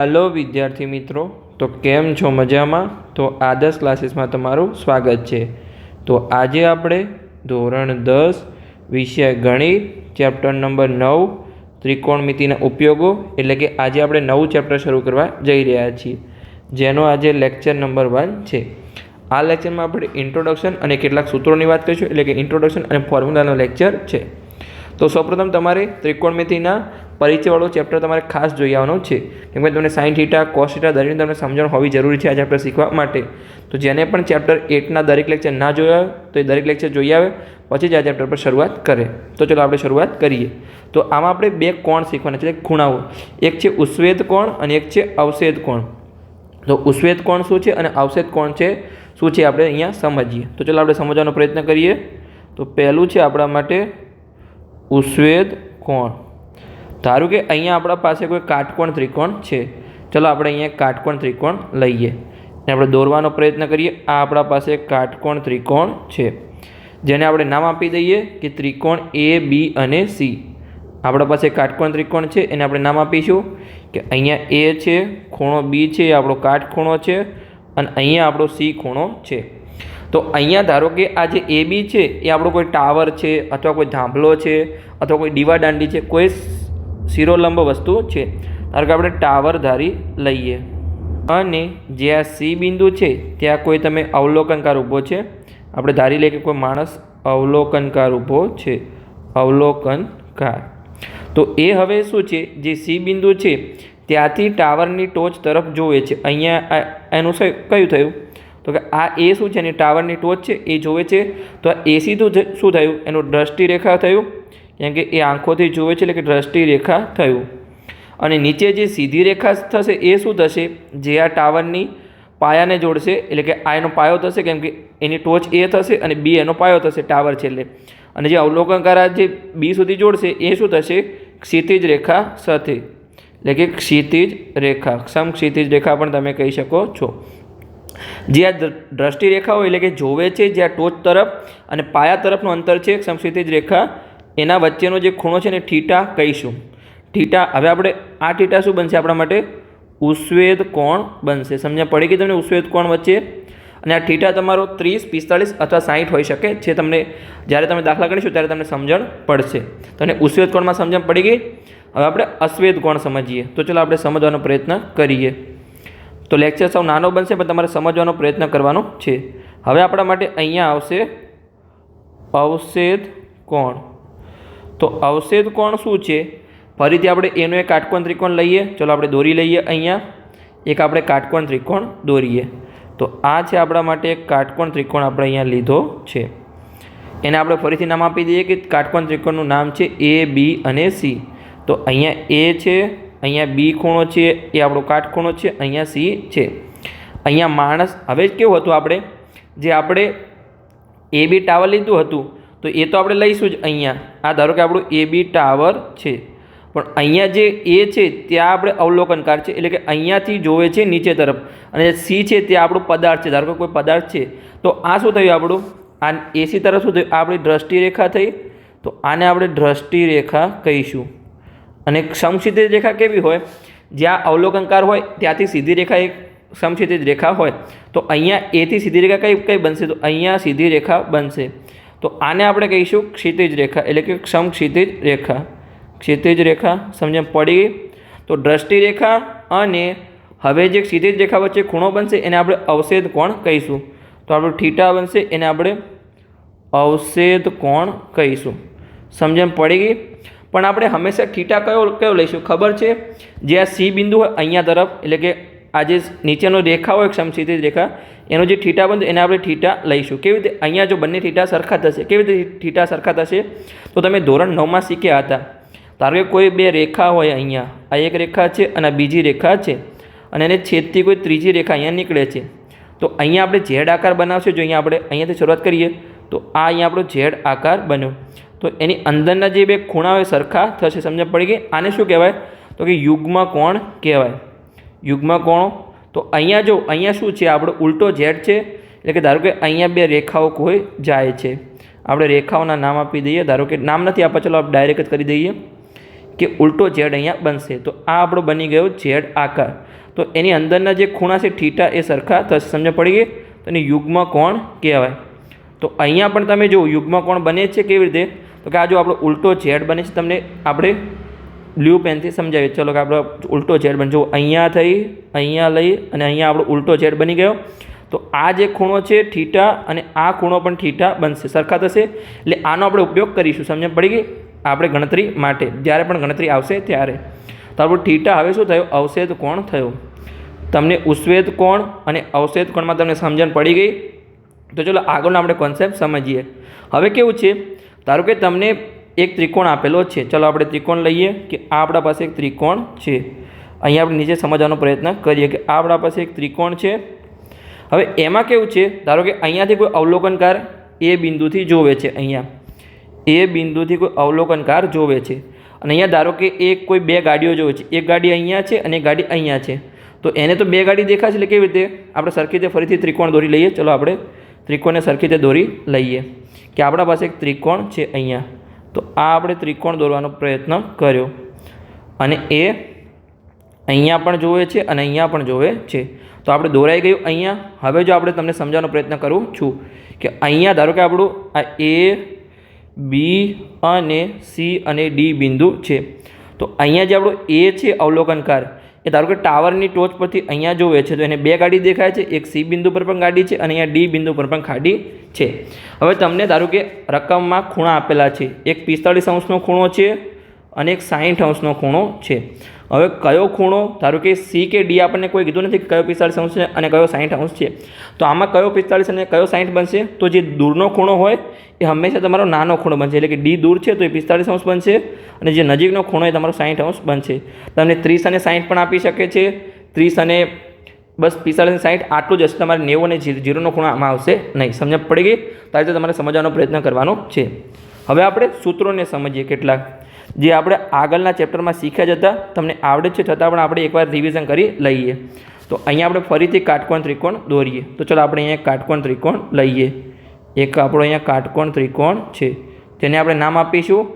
Hello વિદ્યાર્થી મિત્રો. તો કેમ છો? મજામાં? તો આદર્શ ક્લાસીસમાં તમારું સ્વાગત છે. તો આજે આપણે ધોરણ દસ, વિષય ગણિત ચેપ્ટર નંબર નવ ત્રિકોણમિતિના ઉપયોગો, એટલે કે આજે આપણે નવું ચેપ્ટર શરૂ કરવા જઈ રહ્યા છીએ, જેનો આજે લેક્ચર નંબર વન છે. આ લેક્ચરમાં આપણે ઇન્ટ્રોડક્શન અને કેટલાક સૂત્રોની વાત કરીશું, એટલે કે ઇન્ટ્રોડક્શન અને ફોર્મ્યુલાનો લેક્ચર છે. તો સૌપ્રથમ તમારે ત્રિકોણમિતિના પરિચયવાળો ચેપ્ટર તમારે ખાસ જોઈ આવવાનું છે. કેમ કે તમને સાઇન થીટા કોસ થીટા દરેકની તમને સમજણ હોવી જરૂરી છે આ ચેપ્ટર શીખવા માટે. તો જેને પણ ચેપ્ટર એટના દરેક લેક્ચર ના જોયા તો એ દરેક લેક્ચર જોઈ આવે, પછી જ આ ચેપ્ટર પર શરૂઆત કરે. તો ચલો આપણે શરૂઆત કરીએ. તો આમાં આપણે બે કોણ શીખવાના છે ખૂણાઓ. એક છે ઉશ્વેદ કોણ અને એક છે અવશેદ કોણ. તો ઉશ્વેદ કોણ શું છે અને અવશેદ કોણ છે, શું છે આપણે અહીંયા સમજીએ. તો ચલો આપણે સમજવાનો પ્રયત્ન કરીએ. તો પહેલું છે આપણા માટે ઉશ્વેદ કોણ. ધારો કે અહીંયા આપણા પાસે કોઈ કાટકોણ ત્રિકોણ છે, ચલો આપણે અહીંયા કાટકોણ ત્રિકોણ લઈએ. અને આપણે દોરવાનો પ્રયત્ન કરીએ. આ આપણા પાસે કાટકોણ ત્રિકોણ છે. જેને આપણે નામ આપી દઈએ કે ત્રિકોણ એ બી અને સી આપણા પાસે કાટકોણ ત્રિકોણ છે, એને આપણે નામ આપીશું કે અહીંયા એ છે, ખૂણો બી છે, એ આપણો કાટખૂણો છે, અને અહીંયા આપણો સી ખૂણો છે. તો અહીંયા ધારો કે આ જે એ બી છે, એ આપણો કોઈ ટાવર છે, અથવા કોઈ ધાંભલો છે, અથવા કોઈ દીવાદાંડી છે, કોઈ શિરોલંબ વસ્તુ છે. ધારો કે આપણે ટાવર ધારી લઈએ. અને જ્યાં સી બિંદુ છે, ત્યાં કોઈ તમે અવલોકનકાર ઊભો છે? આપણે ધારી લઈએ કે કોઈ માણસ અવલોકનકાર ઊભો છે. અવલોકનકાર. તો એ હવે શું છે? જે સી બિંદુ છે, ત્યાંથી ટાવરની ટોચ તરફ જોવે છે. અહીંયા એનું કયું થયું? તો કે આ એ શું છે ને, ટાવરની ટોચ છે, એ જોવે છે. તો આ એસી તો શું થયું? એનું દ્રષ્ટિરેખા થયું. કેમ કે એ આંખોથી જોવે છે એટલે કે દ્રષ્ટિ રેખા થયું. અને નીચે જે સીધી રેખા થશે એ શું થશે? જે આ ટાવરની પાયાને જોડશે, એટલે કે આ એનો પાયો થશે, કેમ કે એની ટોચ એ થશે અને બી એનો પાયો થશે ટાવર છે એટલે અને જે અવલોકન કરા જે બી સુધી જોડશે એ શું થશે? ક્ષિતિજ રેખા સાથે. એટલે કે ક્ષિતિજ રેખા. સમ ક્ષિતિજ રેખા પણ તમે કહી શકો છો. જે આ દ્રષ્ટિ રેખા હોય, એટલે કે જોવે છે જે આ ટોચ તરફ અને પાયા તરફનું અંતર છે સમક્ષિતિજ રેખા એના વચ્ચેનો જે ખૂણો છે ને ઠીટા કહીશું. ઠીટા, હવે આપણે આ ઠીટા શું બનશે આપણા માટે? ઉશ્વેદ કોણ બનશે? સમજ્યા પડી ગઈ તમને ઉશ્વેદ કોણ વચ્ચે? અને આ ઠીટા તમારો ત્રીસ, પિસ્તાળીસ અથવા સાહીઠ હોઈ શકે છે તમને, જ્યારે તમે દાખલા ગણીશું ત્યારે તમને સમજણ પડશે. તમને ઉશ્વેદ કોણમાં સમજણ પડી ગઈ? હવે આપણે અશ્વેદ કોણ સમજીએ. તો ચલો આપણે સમજવાનો પ્રયત્ન કરીએ. તો લેક્ચર સાવ નાનો બનશે, પણ તમારે સમજવાનો પ્રયત્ન કરવાનો છે. હવે આપણા માટે અહીંયા આવશે અવશેદ કોણ? તો અવશેદ કોણ શું છે? ફરીથી આપણે એનો એક કાટકોણ ત્રિકોણ લઈએ. ચલો આપણે દોરી લઈએ અહીંયા. એક આપણે કાટકોણ ત્રિકોણ દોરીએ. તો આ છે આપણા માટે એક કાટકોણ ત્રિકોણ આપણે અહીંયા લીધો છે. એને આપણે ફરીથી નામ આપી દઈએ કે કાટકોણ ત્રિકોણનું નામ છે એ, બી અને સી. તો અહીંયા એ છે, અહીંયા બી ખૂણો છે, એ આપણો કાટખૂણો છે, અહીંયા સી છે. અહીંયા માણસ, હવે જ કેવું હતું આપણે? જે આપણે એ બી ટાવર લીધું હતું તો એ તો આપણે લઈશું જ અહીંયા. આ ધારો કે આપણું એ બી ટાવર છે. પણ અહીંયા જે એ છે, ત્યાં આપણે અવલોકનકાર છે. એટલે કે અહીંયાથી જોવે છે નીચે તરફ. અને સી છે, ત્યાં આપણું પદાર્થ છે. ધારો કે કોઈ પદાર્થ છે. તો આ શું થયું આપણું? આ એસી તરફ શું થયું? આપણી દ્રષ્ટિ રેખા થઈ. તો આને આપણે દ્રષ્ટિ રેખા કહીશું. અને સમક્ષિતિજ રેખા કેવી હોય? જ્યાં અવલોકનકાર હોય, ત્યાંથી સીધી રેખા એક સમક્ષિતિજ રેખા હોય. તો અહીંયા એથી સીધી રેખા કઈ કઈ બનશે? તો અહીંયા સીધી રેખા બનશે. તો આને આપણે કહીશું ક્ષિતિજ રેખા, એટલે કે સમક્ષિતિજ રેખા. ક્ષિતિજ રેખા, સમજણ પડી ગઈ? તો દ્રષ્ટિ રેખા અને હવે જે ક્ષિતિજ રેખા વચ્ચે ખૂણો બનશે, એને આપણે અવષેધ કોણ કહીશું? તો આપણું ઠીટા બનશે, એને આપણે અવષેધ કોણ કહીશું? સમજણ પડી ગઈ? પણ આપણે હંમેશા ઠીટા કયો કયો લઈશું? ખબર છે? જે આ સી બિંદુ હોય, અહીંયા તરફ, એટલે કે આ જે નીચેનો રેખા હોય સમક્ષિતિજ રેખા, એનો જે ઠીટા બનશે, એને આપણે ઠીટા લઈશું. કેવી રીતે અહીંયા જો બંને ઠીટા સરખા થશે, કેવી રીતે ઠીટા સરખા થશે? તો તમે ધોરણ નવમાં શીખ્યા હતા. ધારો કે કોઈ બે રેખા હોય અહીંયા, આ એક રેખા છે અને બીજી રેખા છે. અને એને છેદથી કોઈ ત્રીજી રેખા અહીંયા નીકળે છે. તો અહીંયા આપણે ઝેડ આકાર બનાવશું, જો અહીંયા આપણે અહીંયાથી શરૂઆત કરીએ, તો આ અહીંયા આપણો ઝેડ આકાર બન્યો. તો એની અંદરના જે બે ખૂણા હોય, સરખા થશે. સમજ પડી ગઈ? આને શું કહેવાય? તો કે યુગમાં કોણ કહેવાય. યુગ્મ કોણો? તો અહીંયા જો, અહીંયા શું છે? આપણો ઉલટો ઝેડ છે. એટલે કે ધારો કે અહીંયા બે રેખાઓ કોઈ જાય છે. આપણે રેખાઓના નામ આપી દઈએ. ધારો કે નામ નથી આપવા, ચલો આપણે ડાયરેક્ટ કરી દઈએ કે ઉલટો ઝેડ અહીંયા બનશે. તો આ આપણો બની ગયો ઝેડ આકાર. તો એની અંદરના જે ખૂણા છે ઠીટા એ સરખા થશે. સમજ પડી ગઈ? તો એને યુગ્મ કોણ કહેવાય. તો અહીંયા પણ તમે જો યુગ્મ કોણ બને છે કેવી રીતે? તો કે આ જો આપણો ઉલટો ઝેડ બને છે, તમને આપણે બ્લુ પેનથી સમજાવીએ ચલો કે આપણો ઉલટો ઝેડ બન જો અહીંયા થઈ, અહીંયા લઈ અને અહીંયા આપણો ઉલટો ઝેડ બની ગયો. તો આ જે ખૂણો છે ઠીટા અને આ ખૂણો પણ ઠીટા બનશે. સરખા થશે. એટલે આનો આપણે ઉપયોગ કરીશું. સમજ પડી ગઈ? આપણે ગણતરી માટે. જ્યારે પણ ગણતરી આવશે ત્યારે. તો આપણું થીટા હવે શું થયું? અવશેદ કોણ થયો? તમને ઉશ્વેદ કોણ અને અવશેદ કોણમાં તમને સમજણ પડી ગઈ? તો ચલો આગળનો આપણે કોન્સેપ્ટ સમજીએ. હવે કેવું છે? ધારો કે તમને એક ત્રિકોણ આપેલો છે. ચલો આપણે ત્રિકોણ લઈએ કે આ આપણા પાસે એક ત્રિકોણ છે. અહીંયા આપણે નીચે સમજવાનો પ્રયત્ન કરીએ કે આ આપણા પાસે એક ત્રિકોણ છે. હવે એમાં કેવું છે? ધારો કે અહીંયાથી કોઈ અવલોકનકાર એ બિંદુથી જોવે છે અહીંયા. એ બિંદુથી કોઈ અવલોકનકાર જોવે છે. અને અહીંયા ધારો કે એક કોઈ બે ગાડીઓ જોવે છે. એક ગાડી અહીંયા છે અને એક ગાડી અહીંયા છે. તો એને તો બે ગાડી દેખાશે એટલે કેવી રીતે? આપણે સરખી રીતે ફરીથી ત્રિકોણ દોરી લઈએ. ચલો આપણે ત્રિકોણને સરખી રીતે દોરી લઈએ. કે આપણા પાસે એક ત્રિકોણ છે અહીંયા. તો આ આપણે ત્રિકોણ દોરવાનો પ્રયત્ન કર્યો. અને એ અહીંયા પણ જોવે છે અને અહીંયા પણ જોવે છે. તો આપણે દોરાઈ ગયું અહીંયા. હવે જો આપણે તમને સમજાવવાનો પ્રયત્ન કરું છું કે અહીંયા ધારો કે આપણું આ એ, બી અને સી અને ડી બિંદુ છે. તો અહીંયા જે આપણું એ છે અવલોકનકાર એ ધારો કે ટાવરની ટોચ પરથી અહીંયા જોવે છે, તો એને બે ગાડી દેખાય છે, એક સી બિંદુ પર પણ ગાડી છે અને અહીંયા ડી બિંદુ પર પણ ગાડી છે. હવે તમને ધારો કે રકમમાં ખૂણા આપેલા છે, એક પિસ્તાળીસ અંશનો ખૂણો છે અને એક સાહીઠ અંશનો ખૂણો છે. હવે કયો ખૂણો, ધારો કે સી કે ડી આપણને કોઈ કીધું નથી કયો પિસ્તાળીસ અંશ છે અને કયો સાઠ અંશ છે, તો આમાં કયો પિસ્તાળીસ અને કયો સાઠ બનશે? તો જે દૂરનો ખૂણો હોય એ હંમેશા તમારો નાનો ખૂણો બનશે, એટલે કે ડી દૂર છે તો એ પિસ્તાળીસ અંશ બનશે અને જે નજીકનો ખૂણો એ તમારો સાઠ અંશ બનશે. તમને ત્રીસ અને સાઠ પણ આપી શકે છે. ત્રીસ અને બસ પિસ્તાળીસ અને સાઠ આટલું જ હશે, તમારે નેવું અને જીરોનો ખૂણો આમાં આવશે નહીં. સમજ પડી ગઈ? તો રીતે તમારે સમજવાનો પ્રયત્ન કરવાનો છે. હવે આપણે સૂત્રોને સમજીએ કેટલાક. જે આપણે આગળના ચેપ્ટરમાં શીખ્યા જ હતા, તમને આવડે છે, છતાં પણ આપણે એકવાર રિવિઝન કરી લઈએ. તો અહીંયા આપણે ફરીથી કાટકોણ ત્રિકોણ દોરીએ. તો ચલો આપણે અહીંયા કાટકોણ ત્રિકોણ લઈએ. એક આપણો અહીંયા કાટકોણ ત્રિકોણ છે. તેને આપણે નામ આપીશું.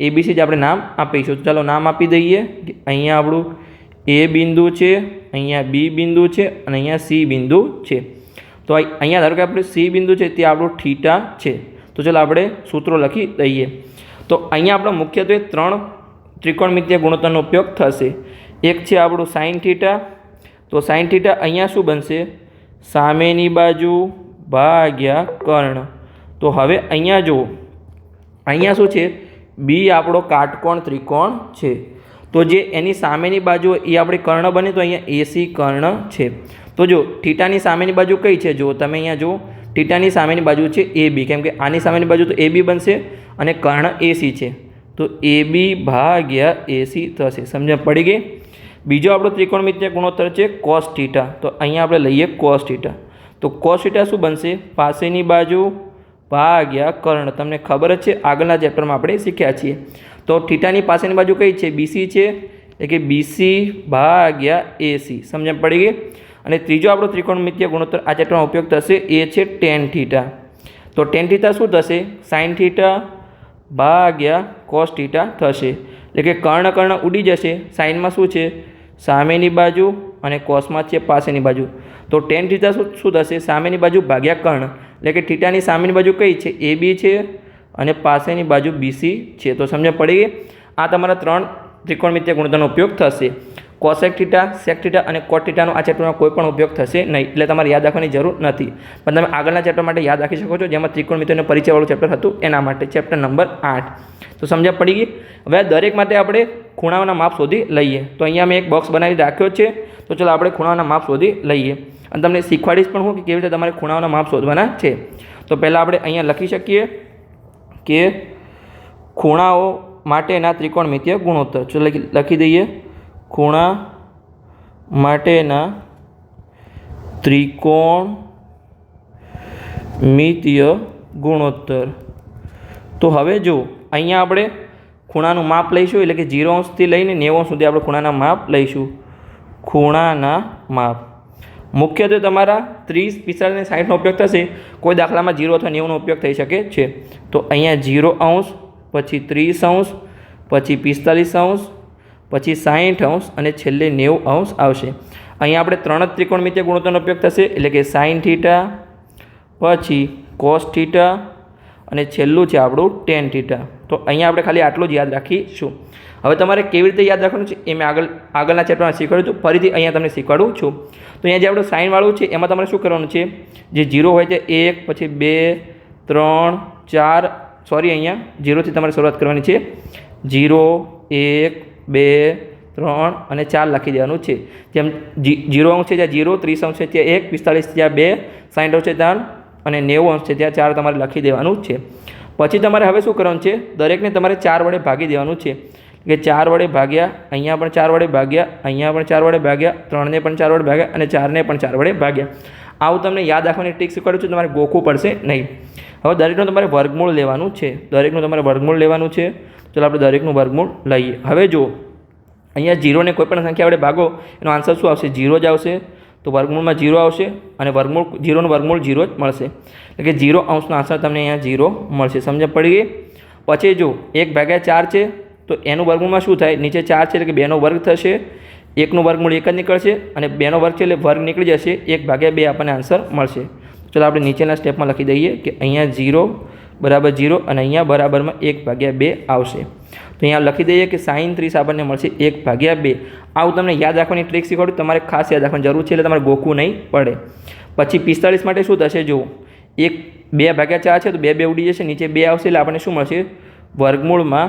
એબીસી જ આપણે નામ આપીશું. ચાલો નામ આપી દઈએ કે અહીંયા આપણું એ બિંદુ છે, અહીંયા બી બિંદુ છે, અને અહીંયા સી બિંદુ છે. તો અહીંયા ધારો કે આપણે સી બિંદુ છે, તે આપણું ઠીટા છે. તો ચાલો આપણે સૂત્રો લખી દઈએ. તો અહીંયા આપણો મુખ્યત્વે ત્રણ ત્રિકોણમિતિય ગુણોત્તરનો ઉપયોગ થશે. એક છે આપણું સાઇન થીટા. તો સાઇન થીટા અહીંયા શું બનશે? સામેની બાજુ ભાગ્યા કર્ણ. તો હવે અહીંયા જુઓ. અહીંયા શું છે? બી આપણો કાટકોણ ત્રિકોણ છે. તો જે એની સામેની બાજુ એ આપણી કર્ણ બને તો અહીંયા એસી કર્ણ છે. તો જો, થીટાની સામેની બાજુ કઈ છે? જો, તમે અહીંયા જુઓ. થીટાની સામેની બાજુ છે એ બી. કેમ કે આની સામેની બાજુ તો એ બી બનશે. અને કર્ણ એસી છે. તો એ બી ભાગ્યા એસી થશે. સમજ પડી ગઈ? બીજો આપણો ત્રિકોણમિતિય ગુણોત્તર છે કોસ તો અહીંયા આપણે લઈએ કોસ થીટા તો કોસ થીટા શું બનશે? પાસેની બાજુ ભાગ્યા કર્ણ. તમને ખબર જ છે, આગળના ચેપ્ટરમાં આપણે શીખ્યા છીએ. તો થીટાની પાસેની બાજુ કઈ છે? બીસી છે. એટલે કે બીસી ભાગ્યા એસી સમજ પડી ગઈ? અને ત્રીજો આપણો ત્રિકોણમિતિય ગુણોત્તર આ ચેપ્ટરમાં ઉપયોગ થશે. એ છે ટેન થીટા તો ટેન થીટા શું થશે? સાઇન થીટા ભાગ્યા કોસ થીટા થશે. એટલે કે કર્ણ કર્ણ ઉડી જશે. સાઇનમાં શું છે? સામેની બાજુ અને કોસમાં છે પાસેની બાજુ. તો ટેન થીટા શું શું થશે? સામેની બાજુ ભાગ્યા કર્ણ. એટલે કે થીટાની સામેની બાજુ કઈ છે? એ બી છે અને પાસેની બાજુ બીસી છે. તો સમજ પડી ગઈ? આ તમારા ત્રણ ત્રિકોણમિત્ય ગુણોત્તરનો ઉપયોગ થશે. કોસેક થીટા સેક થીટા અને કોટ થીટાનો આ ચેપ્ટરમાં કોઈ પણ ઉપયોગ થશે નહીં. એટલે તમારે યાદ રાખવાની જરૂર નથી. પણ તમે આગળના ચેપ્ટર માટે યાદ રાખી શકો છો, જેમાં ત્રિકોણમિતિયનો પરિચયવાળું ચેપ્ટર હતું એના માટે. ચેપ્ટર નંબર આઠ. તો સમજણ પડી ગઈ? હવે દરેક માટે આપણે ખૂણાઓના માપ શોધી લઈએ. તો અહીંયા મેં એક બોક્સ બનાવી રાખ્યો છે. તો ચલો આપણે ખૂણાઓના માપ શોધી લઈએ. અને તમને શીખવાડીશ પણ હું કે કેવી રીતે તમારે ખૂણાઓના માપ શોધવાના છે. તો પહેલાં આપણે અહીંયા લખી શકીએ કે ખૂણાઓ માટેના ત્રિકોણમિતીય ગુણોત્તર. ચલો લખી દઈએ. ખૂણા માટેના ત્રિકોણ મિતીય ગુણોત્તર. તો હવે જો, અહીંયા આપણે ખૂણાનું માપ લઈશું, એટલે કે જીરો અંશથી લઈને નેવું સુધી આપણે ખૂણાના માપ લઈશું. ખૂણાના માપ. મુખ્યત્વે તમારા ત્રીસ, પિસ્તાળીસ અને સાઠનો ઉપયોગ થશે. કોઈ દાખલામાં જીરો અથવા નેવુંનો ઉપયોગ થઈ શકે છે. તો અહીંયા જીરો અંશ, પછી ત્રીસ અંશ, પછી પિસ્તાલીસ અંશ પછી સાહીઠ અંશ અને છેલ્લે નેવું અંશ આવશે. અહીંયા આપણે ત્રણ જ ત્રિકોણમિતિય ગુણોત્તરનો ઉપયોગ થશે, એટલે કે સાઇન થીટા, પછી કોસ થીટા અને છેલ્લું છે આપણું ટેન થીટા. તો અહીંયા આપણે ખાલી આટલું જ યાદ રાખીશું. હવે તમારે કેવી રીતે યાદ રાખવાનું છે એ મેં આગળ, આગળના ચેપ્ટરમાં શીખવાડ્યું હતું, ફરીથી અહીંયા તમને શીખવાડું છું. તો અહીંયા જે આપણું સાઇનવાળું છે, એમાં તમારે શું કરવાનું છે? જે જીરો હોય છે, એક, પછી બે, ત્રણ, ચાર, સોરી, અહીંયા જીરોથી તમારે શરૂઆત કરવાની છે. જીરો, એક બે, ત્રણ અને ચાર લખી દેવાનું છે. જેમ જીરો અંશ છે ત્યાં જીરો, ત્રીસ અંશ છે ત્યાં એક, પિસ્તાળીસ ત્યાં બે સાઠ અંશ છે ત્યાં અને નેવું અંશ છે ત્યાં ચાર તમારે લખી દેવાનું છે. પછી તમારે હવે શું કરવાનું છે? દરેકને તમારે ચાર વડે ભાગી દેવાનું છે. કે ચાર વડે ભાગ્યા, અહીંયા પણ ચાર વડે ભાગ્યા, અહીંયા પણ ચાર વડે ભાગ્યા, ત્રણને પણ ચાર વડે ભાગ્યા અને ચારને પણ ચાર વડે ભાગ્યા. આવું તમને યાદ રાખવાની ટ્રીક શીખવાડું છું, તમારે ગોખવું પડશે નહીં. હવે દરેકનું તમારે વર્ગમૂળ લેવાનું છે. દરેકનું તમારે વર્ગમૂળ લેવાનું છે. ચાલો આપણે દરેકનું વર્ગમૂળ લઈએ. હવે જો અહીંયા જીરોને કોઈપણ સંખ્યા વડે ભાગો, એનો આન્સર શું આવશે? જીરો જ આવશે. તો વર્ગમૂળમાં જીરો આવશે અને વર્ગમૂળ જીરોનું વર્ગમૂળ જીરો જ મળશે. એટલે કે જીરો અંશનો આન્સર તમને અહીંયા જીરો મળશે. સમજ પડી ગઈ? પછી જો એક ભાગ્યા ચાર છે, તો એનું વર્ગમૂળમાં શું થાય? નીચે ચાર છે, એટલે કે બેનો વર્ગ થશે. એકનું વર્ગમૂળ એક જ નીકળશે અને બેનો વર્ગ છે એટલે વર્ગ નીકળી જશે, એક ભાગ્યા બે આપણને આન્સર મળશે. ચલો આપણે નીચેના સ્ટેપમાં લખી દઈએ કે અહીંયા ઝીરો બરાબર જીરો અને અહીંયા બરાબરમાં એક ભાગ્યા બે આવશે. તો અહીંયા લખી દઈએ કે સાઈન ત્રીસ આપણને મળશે એક ભાગ્યા બે. આવું તમને યાદ રાખવાની ટ્રીક શીખવાડું, તમારે ખાસ યાદ રાખવાની જરૂર છે એટલે તમારે ગોખવું નહીં પડે. પછી પિસ્તાળીસ માટે શું થશે જુઓ, એક બે ભાગ્યા ચાર છે તો બે બે ઉડી જશે, નીચે બે આવશે એટલે આપણને શું મળશે? વર્ગમૂળમાં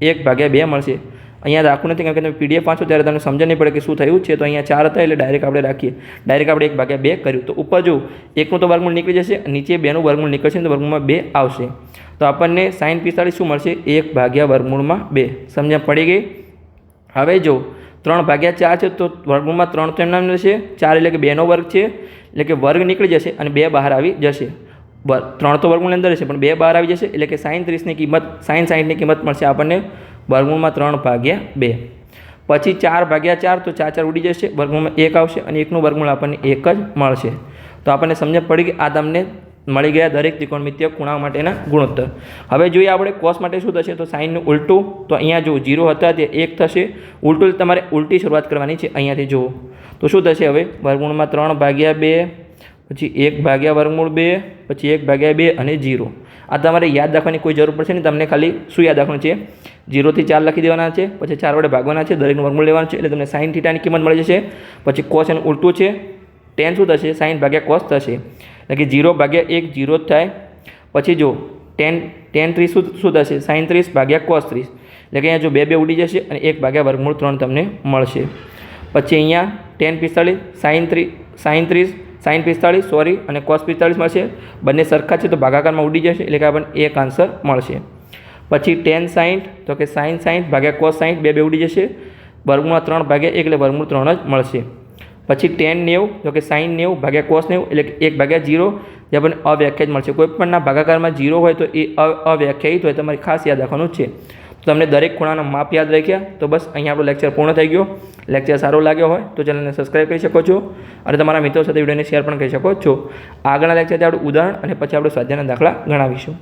એક ભાગ્યા બે મળશે. અહીંયા રાખવું નથી કારણ કે તમે પીડીએફ વાંચો ત્યારે તમને સમજ નહીં પડે કે શું થયું છે. તો અહીંયા ચાર હતા એટલે ડાયરેક્ટ આપણે રાખીએ. ડાયરેક્ટ આપણે એક ભાગ્યા બે કર્યું. તો ઉપર જો એકનું તો વર્ગમૂળ નીકળી જશે, નીચે બેનું વર્ગમૂળ નીકળશે તો વર્ગમૂળમાં બે આવશે. તો આપણને સાઇન પિસ્તાળીસ શું મળશે? એક ભાગ્યા વર્ગમૂળમાં બે. સમજણ પડી ગઈ? હવે જો ત્રણ ભાગ્યા ચાર છે તો વર્ગમૂળમાં ત્રણ તો એમના રહેશે ચાર એટલે કે બેનો વર્ગ છે, એટલે કે વર્ગ નીકળી જશે અને બે બહાર આવી જશે. ત્રણ તો વર્ગમૂળની અંદર રહેશે પણ બે બહાર આવી જશે, એટલે કે સાઈન ત્રીસની કિંમત, સાઈન સાઠની કિંમત મળશે આપણને વર્ગમૂળમાં ત્રણ ભાગ્યા બે. પછી ચાર ભાગ્યા ચાર તો ચાર ચાર ઉડી જશે, વર્ગમૂળમાં એક આવશે અને એકનું વર્ગમૂળ આપણને એક જ મળશે. તો આપણને સમજ પડી કે આ તમને મળી ગયા દરેક ત્રિકોણમિત્ય ખૂણા માટેના ગુણોત્તર. હવે જોઈએ આપણે કોસ માટે શું થશે, તો સાઈનનું ઉલટું, તો અહીંયા જો જીરો હતા તે એક થશે. ઉલટું તમારે ઉલટી શરૂઆત કરવાની છે, અહીંયાથી જુઓ. તો શું થશે હવે? વર્ગુણમાં ત્રણ ભાગ્યા બે પછી એક ભાગ્યા વર્ગમૂળ બે, પછી એક ભાગ્યા બે અને જીરો. આ તમારે યાદ રાખવાની કોઈ જરૂર પડશે નહીં, તમને ખાલી શું યાદ રાખવાનું છે? જીરોથી ચાર લખી દેવાના છે, પછી ચાર વડે ભાગવાના છે, દરેકનું વર્ગમૂળ લેવાનું છે, એટલે તમને સાઇન થીટાની કિંમત મળી જશે. પછી કોસ એનું ઉલટું છે, ટેન શું થશે? સાઈન ભાગ્યા કોસ થશે. એટલે કે જીરો ભાગ્યા એક, જીરો જ થાય. પછી જો ટેન ટેન ત્રીસ શું શું થશે? સાઇન ત્રીસ ભાગ્યા કોસ ત્રીસ. એટલે કે અહીંયા જો બે બે ઉડી જશે અને એક ભાગ્યા વર્ગમૂળ ત્રણ તમને મળશે. પછી અહીંયા ટેન પિસ્તાળીસ, સાઈન ત્રીસ સાઇન ત્રીસ સાઈન પિસ્તાળીસ, સોરી, અને કોસ પિસ્તાળીસ મળશે. બંને સરખા છે તો ભાગાકારમાં ઉડી જશે, એટલે કે આપણને એક આન્સર મળશે. પછી ટેન સાઈઠ તો કે સાઈન સાઈઠ ભાગ્યા કોસ સાઈઠ બે બે ઉડી જશે. વર્ગમૂળમાં ત્રણ ભાગ્યા એક, એટલે વર્ગમૂળ ત્રણ જ મળશે. પછી ટેન નેવું, તો કે સાઈન નેવું ભાગ્યા કોસ નેવું, એટલે કે એક ભાગ્યા જીરો જે આપણને અવ્યાખ્યાયિત મળશે. કોઈ પણના ભાગાકારમાં જીરો હોય તો એ અવ્યાખ્યાયિત હોય, તમારે ખાસ યાદ રાખવાનું છે. તમને દરેક ખૂણાના માપ યાદ રાખ્યા, તો બસ અહીંયા આપણો લેક્ચર પૂર્ણ થઈ ગયો. લેક્ચર સારો લાગ્યો હોય તો ચેનલને સબસ્ક્રાઈબ કરી શકો છો અને તમારા મિત્રો સાથે વિડીયોને શેર પણ કરી શકો છો. આગળના લેક્ચરથી આપણે ઉદાહરણ અને પછી આપણે સ્વાધ્યાયના દાખલા ગણાવીશું.